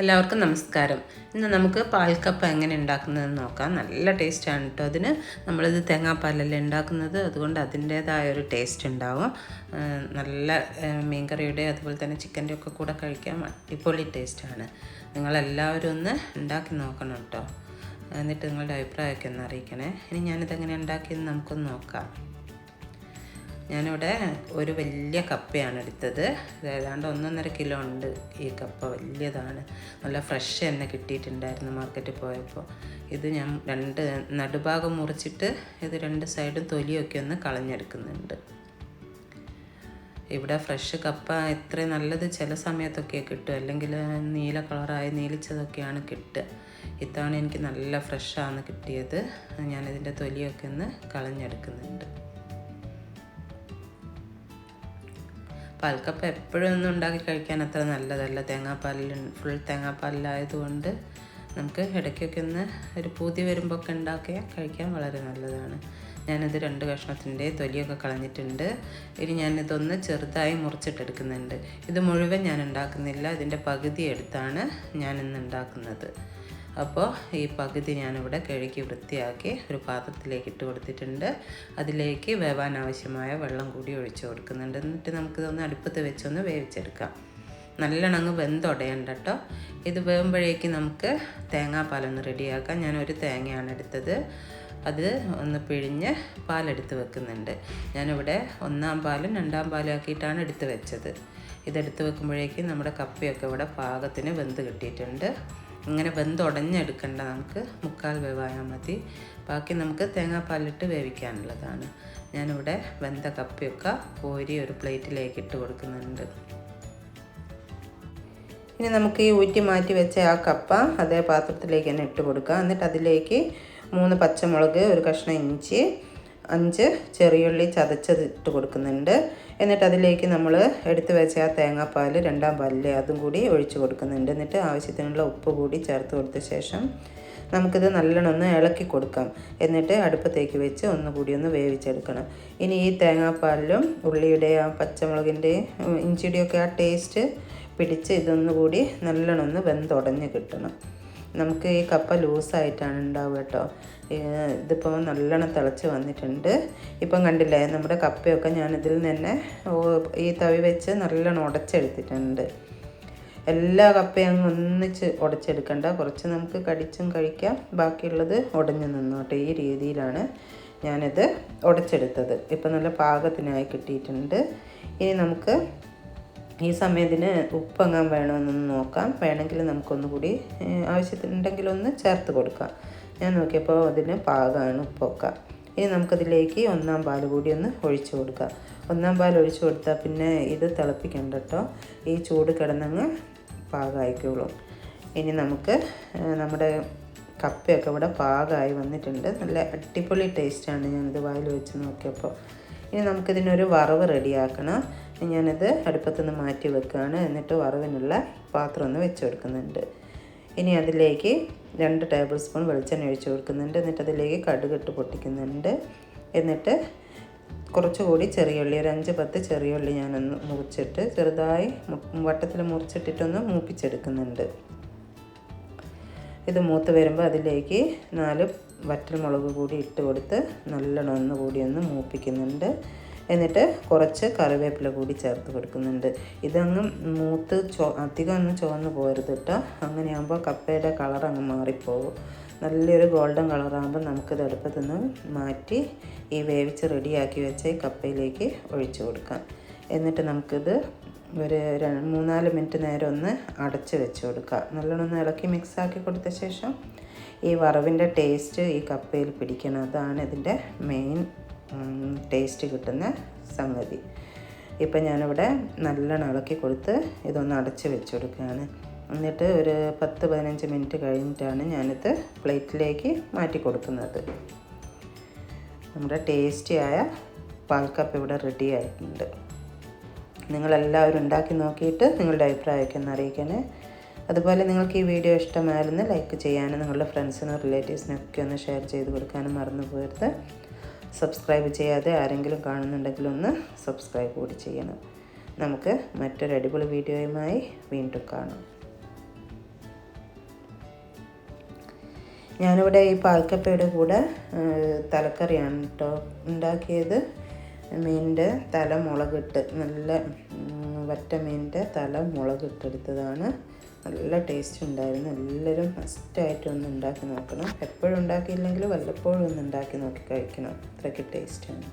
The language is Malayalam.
എല്ലാവർക്കും നമസ്കാരം. ഇന്ന് നമുക്ക് പാൽക്കപ്പ എങ്ങനെ ഉണ്ടാക്കുന്നതെന്ന് നോക്കാം. നല്ല ടേസ്റ്റാണ് കേട്ടോ അതിന്. നമ്മളിത് തേങ്ങാപ്പാലല്ലേ ഉണ്ടാക്കുന്നത്. അതുകൊണ്ട് അതിന്റേതായ ഒരു ടേസ്റ്റ് ഉണ്ടാവും. നല്ല മീൻകറിയുടെ അതുപോലെ തന്നെ ചിക്കന്റെ ഒക്കെ കൂടെ കഴിക്കാൻ അടിപൊളി ടേസ്റ്റാണ്. നിങ്ങളെല്ലാവരും ഒന്ന് ഉണ്ടാക്കി നോക്കണം കേട്ടോ. എന്നിട്ട് നിങ്ങളുടെ അഭിപ്രായമൊക്കെ ഒന്ന് അറിയിക്കണേ. ഇനി ഞാനിത് എങ്ങനെ ഉണ്ടാക്കിയെന്ന് നമുക്കൊന്ന് നോക്കാം. ഞാനിവിടെ ഒരു വലിയ കപ്പയാണ് എടുത്തത്. ഏതാണ്ട് ഒന്നൊന്നര കിലോ ഉണ്ട് ഈ കപ്പ. വലിയതാണ്. നല്ല ഫ്രഷ് തന്നെ കിട്ടിയിട്ടുണ്ടായിരുന്നു മാർക്കറ്റിൽ പോയപ്പോൾ. ഇത് ഞാൻ രണ്ട് നടുഭാഗം മുറിച്ചിട്ട് ഇത് രണ്ട് സൈഡും തൊലിയൊക്കെ ഒന്ന് കളഞ്ഞെടുക്കുന്നുണ്ട്. ഇവിടെ ഫ്രഷ് കപ്പ എത്ര നല്ലത് ചില സമയത്തൊക്കെ കിട്ടും. അല്ലെങ്കിൽ നീല കളറായി നീലിച്ചതൊക്കെയാണ് കിട്ടുക. ഇത്തവണ എനിക്ക് നല്ല ഫ്രഷാണ് കിട്ടിയത്. ഞാനിതിന്റെ തൊലിയൊക്കെ ഒന്ന് കളഞ്ഞെടുക്കുന്നുണ്ട്. പാൽക്കപ്പ എപ്പോഴും ഒന്നും ഉണ്ടാക്കി കഴിക്കാൻ അത്ര നല്ലതല്ല. തേങ്ങാപ്പാലിൽ ഫുൾ തേങ്ങാപ്പാലിലായതുകൊണ്ട് നമുക്ക് ഇടയ്ക്കൊക്കെ ഒന്ന് ഒരു പൂതി വരുമ്പോൾ ഒക്കെ ഉണ്ടാക്കിയാൽ കഴിക്കാൻ വളരെ നല്ലതാണ്. ഞാനത് രണ്ട് കഷ്ണത്തിന്റെ തൊലിയൊക്കെ കളഞ്ഞിട്ടുണ്ട്. ഇനി ഞാനിതൊന്ന് ചെറുതായി മുറിച്ചിട്ടെടുക്കുന്നുണ്ട്. ഇത് മുഴുവൻ ഞാൻ ഉണ്ടാക്കുന്നില്ല. ഇതിന്റെ പകുതി എടുത്താണ് ഞാനിന്ന് ഉണ്ടാക്കുന്നത്. അപ്പോൾ ഈ പകുതി ഞാനിവിടെ കഴുകി വൃത്തിയാക്കി ഒരു പാത്രത്തിലേക്ക് ഇട്ട് കൊടുത്തിട്ടുണ്ട്. അതിലേക്ക് വേവാൻ ആവശ്യമായ വെള്ളം കൂടി ഒഴിച്ചു കൊടുക്കുന്നുണ്ട്. എന്നിട്ട് നമുക്കിതൊന്ന് അടുപ്പത്ത് വെച്ചൊന്ന് വേവിച്ചെടുക്കാം. നല്ലോണം അങ്ങ് വെന്തുടയണ്ട കേട്ടോ ഇത് വേകുമ്പോഴേക്ക് നമുക്ക് തേങ്ങാപ്പാലൊന്ന് റെഡിയാക്കാം. ഞാൻ ഒരു തേങ്ങയാണ് എടുത്തത്. അത് ഒന്ന് പിഴിഞ്ഞ് പാലെടുത്ത് വെക്കുന്നുണ്ട്. ഞാനിവിടെ ഒന്നാം പാലും രണ്ടാം പാലും ആക്കിയിട്ടാണ് എടുത്ത് വെച്ചത്. ഇതെടുത്ത് വെക്കുമ്പോഴേക്കും നമ്മുടെ കപ്പയൊക്കെ ഇവിടെ പാകത്തിന് വെന്ത് കിട്ടിയിട്ടുണ്ട്. ഇങ്ങനെ വെന്തുടഞ്ഞെടുക്കേണ്ട നമുക്ക് മുക്കാൽ വേവായാൽ മതി. ബാക്കി നമുക്ക് തേങ്ങാപ്പാലിട്ട് വേവിക്കാനുള്ളതാണ്. ഞാനിവിടെ വെന്ത കപ്പയൊക്കെ കോരി ഒരു പ്ലേറ്റിലേക്ക് ഇട്ട് കൊടുക്കുന്നുണ്ട്. ഇനി നമുക്ക് ഈ ഊറ്റി മാറ്റി വെച്ച ആ കപ്പ അതേ പാത്രത്തിലേക്ക് തന്നെ ഇട്ട് കൊടുക്കുക എന്നിട്ട് അതിലേക്ക് മൂന്ന് പച്ചമുളക് ഒരു കഷ്ണം ഇഞ്ചി അഞ്ച് ചെറിയുള്ളി ചതച്ചത് ഇട്ട് കൊടുക്കുന്നുണ്ട്. എന്നിട്ട് അതിലേക്ക് നമ്മൾ എടുത്തു വെച്ച ആ തേങ്ങാപ്പാൽ രണ്ടാം പാലിലെ അതും കൂടി ഒഴിച്ച് കൊടുക്കുന്നുണ്ട്. എന്നിട്ട് ആവശ്യത്തിനുള്ള ഉപ്പ് കൂടി ചേർത്ത് കൊടുത്ത ശേഷം നമുക്കിത് നല്ലോണം ഒന്ന് ഇളക്കി കൊടുക്കാം. എന്നിട്ട് അടുപ്പത്തേക്ക് വെച്ച് ഒന്നുകൂടി ഒന്ന് വേവിച്ചെടുക്കണം. ഇനി ഈ തേങ്ങാപ്പാലിലും ഉള്ളിയുടെ ആ പച്ചമുളകിന്റെയും ഇഞ്ചിയുടെയൊക്കെ ആ ടേസ്റ്റ് പിടിച്ച് ഇതൊന്നുകൂടി നല്ലോണം ഒന്ന് വെന്തുടഞ്ഞ് കിട്ടണം. നമുക്ക് ഈ കപ്പ ലൂസായിട്ടാണ് ഉണ്ടാവുക കേട്ടോ. ഇതിപ്പോൾ നല്ലോണം തിളച്ച് വന്നിട്ടുണ്ട്. ഇപ്പം കണ്ടില്ലേ നമ്മുടെ കപ്പയൊക്കെ ഞാൻ ഇതിൽ തന്നെ ഈ തവി വെച്ച് നല്ലോണം ഉടച്ചെടുത്തിട്ടുണ്ട്. എല്ലാ കപ്പയും അങ്ങ് ഒന്നിച്ച് ഉടച്ചെടുക്കണ്ട. കുറച്ച് നമുക്ക് കടിച്ചും കഴിക്കാം. ബാക്കിയുള്ളത് ഉടഞ്ഞു നിന്നോട്ടെ ഈ രീതിയിലാണ് ഞാനിത് ഉടച്ചെടുത്തത്. ഇപ്പം നല്ല പാകത്തിനായി കിട്ടിയിട്ടുണ്ട്. ഇനി നമുക്ക് ഈ സമയത്തിന് ഉപ്പെങ്ങാൻ വേണമെന്നൊന്ന് നോക്കാം. വേണമെങ്കിൽ നമുക്കൊന്നുകൂടി ആവശ്യത്തിനുണ്ടെങ്കിൽ ഒന്ന് ചേർത്ത് കൊടുക്കാം. ഞാൻ നോക്കിയപ്പോൾ അതിന് പാകമാണ് ഉപ്പൊക്കെ. ഇനി നമുക്കതിലേക്ക് ഒന്നാം പാൽ കൂടി ഒന്ന് ഒഴിച്ചു കൊടുക്കാം. ഒന്നാം പാൽ ഒഴിച്ചു കൊടുത്താൽ പിന്നെ ഇത് തിളപ്പിക്കണ്ട കേട്ടോ. ഈ ചൂട് കിടന്നങ്ങ് പാകമായിക്കോളും ഇനി നമുക്ക് നമ്മുടെ കപ്പയൊക്കെ ഇവിടെ പാകമായി വന്നിട്ടുണ്ട്. നല്ല അടിപൊളി ടേസ്റ്റാണ് ഞാനിത് വായിൽ വെച്ച് നോക്കിയപ്പോൾ. ഇനി നമുക്കിതിനൊരു വറവ് റെഡിയാക്കണം. ഞാനിത് അടുപ്പത്തു നിന്ന് മാറ്റി വെക്കുകയാണ്. എന്നിട്ട് വറവിനുള്ള പാത്രം ഒന്ന് വെച്ച് കൊടുക്കുന്നുണ്ട്. ഇനി അതിലേക്ക് രണ്ട് ടേബിൾ സ്പൂൺ വെളിച്ചെണ്ണ ഒഴിച്ച് കൊടുക്കുന്നുണ്ട്. എന്നിട്ട് അതിലേക്ക് കടുകിട്ട് പൊട്ടിക്കുന്നുണ്ട്. എന്നിട്ട് കുറച്ചുകൂടി ചെറിയുള്ളി ഒരു അഞ്ച് പത്ത് ചെറിയുള്ളി ഞാനൊന്ന് മുറിച്ചിട്ട് ചെറുതായി വട്ടത്തിൽ മുറിച്ചിട്ടിട്ടൊന്ന് മൂപ്പിച്ചെടുക്കുന്നുണ്ട്. ഇത് മൂത്ത് വരുമ്പോൾ അതിലേക്ക് നാല് വറ്റൽ മുളക് കൂടി ഇട്ട് കൊടുത്ത് നല്ലോണം ഒന്ന് കൂടി ഒന്ന് മൂപ്പിക്കുന്നുണ്ട്. എന്നിട്ട് കുറച്ച് കറിവേപ്പില കൂടി ചേർത്ത് കൊടുക്കുന്നുണ്ട്. ഇതങ്ങ് മൂത്ത് ചോ അധികം ഒന്നും ചുവന്ന് പോരുത് കേട്ടോ അങ്ങനെയാകുമ്പോൾ കപ്പയുടെ കളർ അങ്ങ് മാറിപ്പോകും നല്ലൊരു ഗോൾഡൻ കളറാകുമ്പോൾ നമുക്കിത് അടുപ്പത്തു നിന്ന് മാറ്റി ഈ വേവിച്ച് റെഡിയാക്കി വെച്ച ഈ കപ്പയിലേക്ക് ഒഴിച്ചു കൊടുക്കാം. എന്നിട്ട് നമുക്കിത് ഒരു മൂന്നാൽ മിനിറ്റ് നേരം ഒന്ന് അടച്ച് വെച്ച് കൊടുക്കുക നല്ലോണം ഒന്ന് ഇളക്കി മിക്സാക്കി കൊടുത്ത ശേഷം ഈ വറവിന്റെ ടേസ്റ്റ് ഈ കപ്പയിൽ പിടിക്കണം. അതാണ് ഇതിന്റെ മെയിൻ ടേസ്റ്റ് കിട്ടുന്ന സംഗതി. ഇപ്പം ഞാനിവിടെ നല്ലോണം ഇളക്കി കൊടുത്ത് ഇതൊന്ന് അടച്ച് വെച്ച് കൊടുക്കുകയാണ്. എന്നിട്ട് ഒരു പത്ത് പതിനഞ്ച് മിനിറ്റ് കഴിഞ്ഞിട്ടാണ് ഞാനിത് പ്ലേറ്റിലേക്ക് മാറ്റി കൊടുക്കുന്നത്. നമ്മുടെ ടേസ്റ്റിയായ പാൽക്കപ്പ് ഇവിടെ റെഡി ആയിട്ടുണ്ട്. നിങ്ങളെല്ലാവരും ഉണ്ടാക്കി നോക്കിയിട്ട് നിങ്ങളുടെ അഭിപ്രായമൊക്കെ ഒന്ന് അറിയിക്കണേ. അതുപോലെ നിങ്ങൾക്ക് ഈ വീഡിയോ ഇഷ്ടമായിരുന്നു ലൈക്ക് ചെയ്യാനും നിങ്ങളുടെ ഫ്രണ്ട്സിനും റിലേറ്റീവ്സിനൊക്കെ ഒന്ന് ഷെയർ ചെയ്ത് കൊടുക്കാനും മറന്നു പോകരുത്. സബ്സ്ക്രൈബ് ചെയ്യാതെ ആരെങ്കിലും കാണുന്നുണ്ടെങ്കിൽ ഒന്ന് സബ്സ്ക്രൈബ് കൂടി ചെയ്യണം. നമുക്ക് മറ്റൊരു അടിപൊളി വീഡിയോയുമായി വീണ്ടും കാണാം. ഞാനിവിടെ ഈ പാൽക്കപ്പയുടെ കൂടെ തലക്കറിയാണ് കേട്ടോ ഉണ്ടാക്കിയത്. മീനിന്റെ തല മുളകിട്ട് നല്ല വറ്റ മീനിന്റെ തല മുളകിട്ടെടുത്തതാണ് നല്ല ടേസ്റ്റ് ഉണ്ടായിരുന്നു. എല്ലാവരും ഫസ്റ്റായിട്ട് ഒന്ന് ഉണ്ടാക്കി നോക്കണം. എപ്പോഴും ഉണ്ടാക്കിയില്ലെങ്കിൽ വല്ലപ്പോഴും ഒന്ന് ഉണ്ടാക്കി നോക്കി കഴിക്കണം. അത്രയ്ക്ക് ടേസ്റ്റാണ്